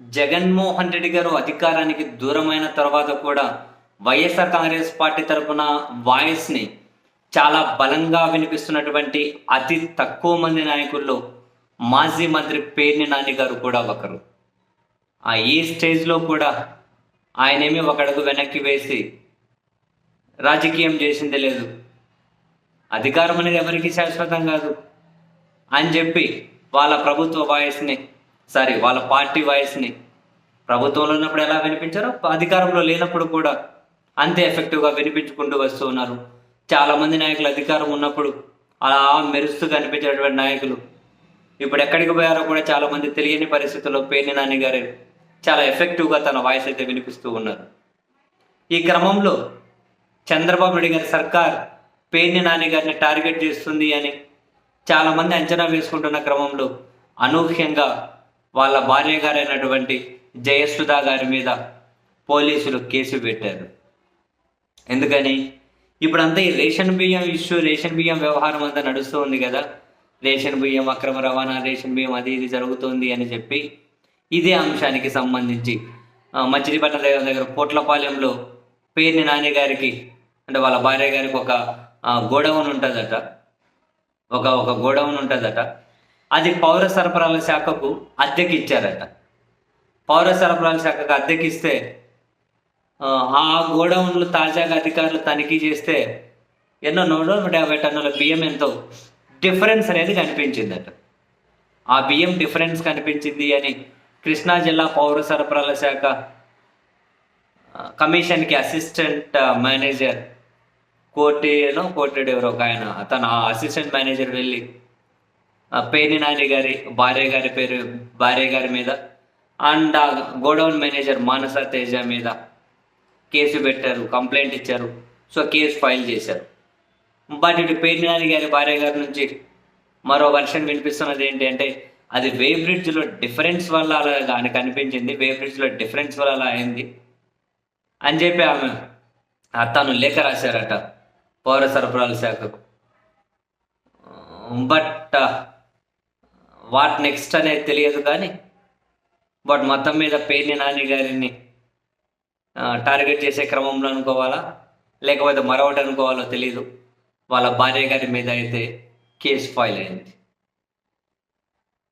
జగన్మోహన్ రెడ్డి గారు అధికారానికి దూరమైన తర్వాత కూడా వైఎస్ఆర్ కాంగ్రెస్ పార్టీ తరఫున వాయిస్ని చాలా బలంగా వినిపిస్తున్నటువంటి అతి తక్కువ మంది నాయకుల్లో మాజీ మంత్రి పేర్ని నాని గారు కూడా ఒకరు. ఆ ఈ స్టేజ్లో కూడా ఆయనేమి ఒకడుగు వెనక్కి వేసి రాజకీయం చేసింది లేదు. అధికారం అనేది ఎవరికి శాశ్వతం కాదు అని చెప్పి వాళ్ళ ప్రభుత్వ వాయిస్ని సారీ వాళ్ళ పార్టీ వాయిస్ని ప్రభుత్వంలో ఉన్నప్పుడు ఎలా వినిపించారో అధికారంలో లేనప్పుడు కూడా అంతే ఎఫెక్టివ్గా వినిపించుకుంటూ వస్తూ ఉన్నారు. చాలామంది నాయకులు అధికారం ఉన్నప్పుడు అలా మెరుస్తూ కనిపించేటువంటి నాయకులు. ఇప్పుడు ఎక్కడికి పోయారో కూడా చాలామంది తెలియని పరిస్థితుల్లో పేర్ని నాని గారు చాలా ఎఫెక్టివ్గా తన వాయిస్ అయితే వినిపిస్తూ ఉన్నారు. ఈ క్రమంలో చంద్రబాబు నాయుడు గారి సర్కార్ పేర్ని నాని గారిని టార్గెట్ చేస్తుంది అని చాలామంది అంచనా వేసుకుంటున్న క్రమంలో అనూహ్యంగా వాళ్ళ భార్య గారైనటువంటి జయసుధ గారి మీద పోలీసులు కేసు పెట్టారు. ఎందుకని? ఇప్పుడంతా ఈ రేషన్ బియ్యం ఇష్యూ రేషన్ బియ్యం వ్యవహారం అంతా నడుస్తూ ఉంది కదా. రేషన్ బియ్యం అక్రమ రవాణా రేషన్ బియ్యం అది ఇది జరుగుతుంది అని చెప్పి ఇదే అంశానికి సంబంధించి మచిలీపట్నం దగ్గర దగ్గర పోట్లపాలెంలో పేర్ని నాని గారికి అంటే వాళ్ళ భార్య గారికి ఒక గోడౌన్ ఉంటుందట ఒక ఒక గోడౌన్ ఉంటుందట అది పౌర సరఫరాల శాఖకు అద్దెకి ఇచ్చారట పౌర సరఫరాల శాఖకు అద్దెకి ఇస్తే ఆ, గోడౌన్లు తాజాగా అధికారులు తనిఖీ చేస్తే ఎన్నో నూట నూట యాభై టన్నుల బియ్యం ఎంతో డిఫరెన్స్ అనేది కనిపించిందట. ఆ బియ్యం డిఫరెన్స్ కనిపించింది అని కృష్ణా జిల్లా పౌర సరఫరాల శాఖ కమిషన్కి అసిస్టెంట్ మేనేజర్ కోటినో కోటెడ్ ఎవరో ఒక ఆయన అతను ఆ అసిస్టెంట్ మేనేజర్ వెళ్ళి ఆ, నాని గారి భార్య గారి పేరు భార్య గారి మీద అండ్ ఆ గోడౌన్ మేనేజర్ మానస తేజ మీద కేసు పెట్టారు కంప్లైంట్ ఇచ్చారు. సో కేసు ఫైల్ చేశారు. బట్ ఇటు పేర్ని నాని గారి భార్య గారి నుంచి మరో వర్షన్ వినిపిస్తున్నది ఏంటి అంటే అది వే బ్రిడ్జ్లో డిఫరెన్స్ వల్ల అలా దానికి కనిపించింది వే బ్రిడ్జ్లో డిఫరెన్స్ వల్ల అలా అయింది. అని చెప్పి ఆమె తను లేఖ రాశారట పౌర సరఫరాల శాఖకు. బట్ వాట్ నెక్స్ట్ అనేది తెలియదు కానీ బట్ మొత్తం మీద పేర్ని నాని గారిని టార్గెట్ చేసే క్రమంలో అనుకోవాలా? లేకపోతే మరొకటి అనుకోవాలో తెలియదు వాళ్ళ భార్య గారి మీద అయితే కేసు ఫైల్ అయింది.